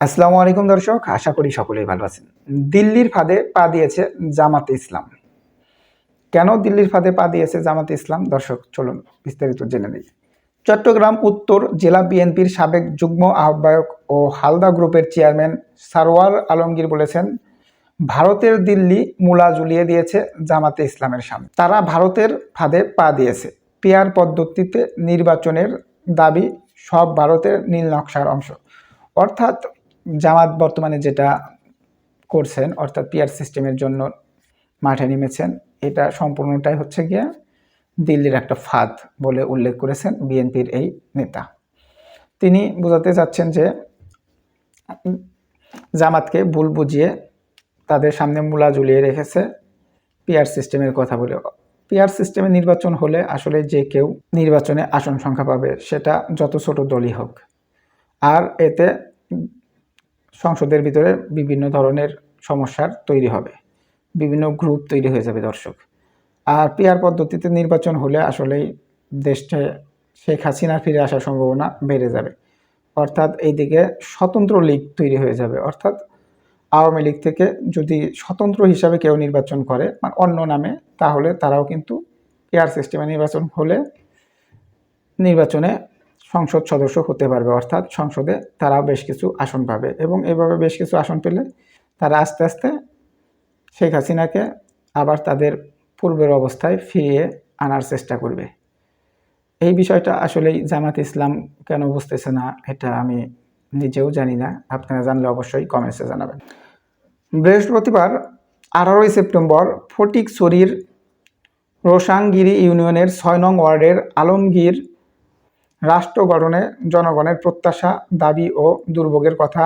আসসালামু আলাইকুম দর্শক, আশা করি সকলেই ভালো আছেন। দিল্লির ফাঁদে পা দিয়েছে জামাতে ইসলাম। কেন দিল্লির ফাঁদে পা দিয়েছে জামাতে ইসলাম? দর্শক, চলুন বিস্তারিত জেনে নিই। চট্টগ্রাম উত্তর জেলা বিএনপির সাবেক যুগ্ম আহ্বায়ক ও হালদা গ্রুপের চেয়ারম্যান সারওয়ার আলমগীর বলেছেন, ভারতের দিল্লি মূলা জুলিয়ে দিয়েছে জামাতে ইসলামের সামনে। তারা ভারতের ফাঁদে পা দিয়েছে। পেয়ার পদ্ধতিতে নির্বাচনের দাবি সব ভারতের নীল নকশার অংশ। অর্থাৎ জামাত বর্তমানে যেটা করছেন, অর্থাৎ পিয়ার সিস্টেমের জন্য মাঠে নেমেছেন, এটা সম্পূর্ণটাই হচ্ছে গিয়ে দিল্লির একটা ফাঁদ বলে উল্লেখ করেছেন বিএনপির এই নেতা। তিনি বোঝাতে চাচ্ছেন যে জামাতকে ভুল বুঝিয়ে তাদের সামনে মূলা ঝুলিয়ে রেখেছে পিয়ার সিস্টেমের কথা বলে। পিয়ার সিস্টেমে নির্বাচন হলে আসলে যে কেউ নির্বাচনে আসন সংখ্যা পাবে সেটা যত ছোট দলই হোক। আর এতে সংসদের ভিতরে বিভিন্ন ধরনের সমস্যার তৈরি হবে। বিভিন্ন গ্রুপ তৈরি হয়ে যাবে দর্শক। আর পিয়ার পদ্ধতিতে নির্বাচন হলে আসলেই দেশে শেখ হাসিনার ফিরে আসার সম্ভাবনা বেড়ে যাবে। অর্থাৎ এইদিকে স্বতন্ত্র লীগ তৈরি হয়ে যাবে। অর্থাৎ আওয়ামী লীগ থেকে যদি স্বতন্ত্র হিসাবে কেউ নির্বাচন করে মানে অন্য নামে, তাহলে তারাও কিন্তু পেয়ার সিস্টেমে নির্বাচন হলে নির্বাচনে সংসদ সদস্য হতে পারবে, অর্থাৎ সংসদে তারাও বেশ কিছু আসন পাবে। এবং এভাবে বেশ কিছু আসন পেলে তারা আস্তে আস্তে শেখ হাসিনাকে আবার তাদের পূর্বের অবস্থায় ফিরিয়ে আনার চেষ্টা করবে। এই বিষয়টা আসলেই জামাত ইসলাম কেন বুঝতেছে না, এটা আমি নিজেও জানি না। আপনারা জানলে অবশ্যই কমেন্টসে জানাবেন। বৃহস্পতিবার আঠারোই সেপ্টেম্বর ফটিকছড়ির রোসাংগিরি ইউনিয়নের ছয় নং ওয়ার্ডের আলমগীর রাষ্ট্র গঠনে জনগণের প্রত্যাশা, দাবি ও দুর্ভোগের কথা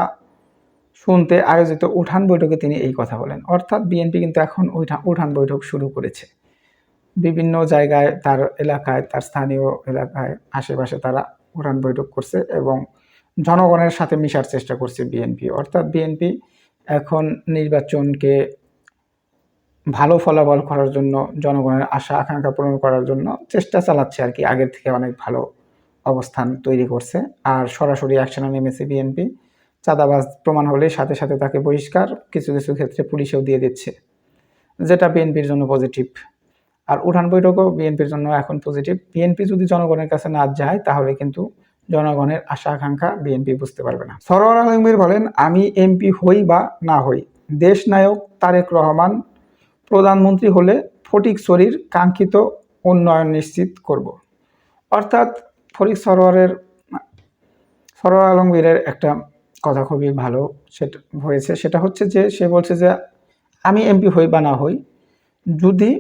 শুনতে আয়োজিত উঠান বৈঠকে তিনি এই কথা বলেন। অর্থাৎ বিএনপি কিন্তু এখন উঠা উঠান বৈঠক শুরু করেছে। বিভিন্ন জায়গায় তার এলাকায়, তার স্থানীয় এলাকায় আশেপাশে তারা উঠান বৈঠক করছে এবং জনগণের সাথে মিশার চেষ্টা করছে বিএনপি। অর্থাৎ বিএনপি এখন নির্বাচনকে ভালো ফলাফল করার জন্য, জনগণের আশা, আকাঙ্ক্ষা পূরণ করার জন্য চেষ্টা চালাচ্ছে আর কি। আগের থেকে অনেক ভালো অবস্থান তৈরি করছে। আর সরাসরি অ্যাকশনে নেমেছে বিএনপি চাঁদাবাজ প্রমাণ হলে সাথে সাথে তাকে বহিষ্কার, কিছু কিছু ক্ষেত্রে পুলিশেও দিয়ে দিচ্ছে। যেটা বিএনপির জন্য পজিটিভ আর উঠান বৈঠকও বিএনপির জন্য এখন পজিটিভ বিএনপি যদি জনগণের কাছে না যায়, তাহলে কিন্তু জনগণের আশা আকাঙ্ক্ষা বিএনপি বুঝতে পারবে না। সরোয়ার আলমগীর বলেন, আমি এমপি হই বা না হই। দেশ নায়ক তারেক রহমান প্রধানমন্ত্রী হলে ফটিকছড়ির কাঙ্ক্ষিত উন্নয়ন নিশ্চিত করব। অর্থাৎ ফরিক সরোয়ারের, সরোয়ার আলমগীরের একটা কথা খুবই ভালো সেটা হয়েছে। সেটা হচ্ছে যে, সে বলছে যে, আমি এমপি হই বা না হই, যদি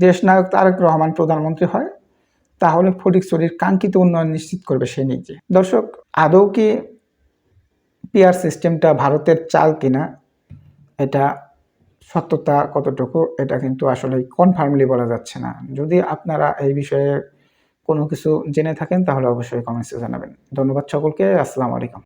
দেশনায়ক তারেক রহমান প্রধানমন্ত্রী হয়, তাহলে ফটিকছড়ির কাঙ্ক্ষিত উন্নয়ন নিশ্চিত করবে সে নিজে। দর্শক, আদৌ কি পিআর সিস্টেমটা ভারতের চাল কিনা, এটা সত্যতা কতটুকু, এটা কিন্তু আসলে কনফার্মলি বলা যাচ্ছে না। যদি আপনারা এই বিষয়ে কোনো কিছু জেনে থাকেন তাহলে অবশ্যই কমেন্টসে জানাবেন। ধন্যবাদ সকলকে আসসালামু আলাইকুম।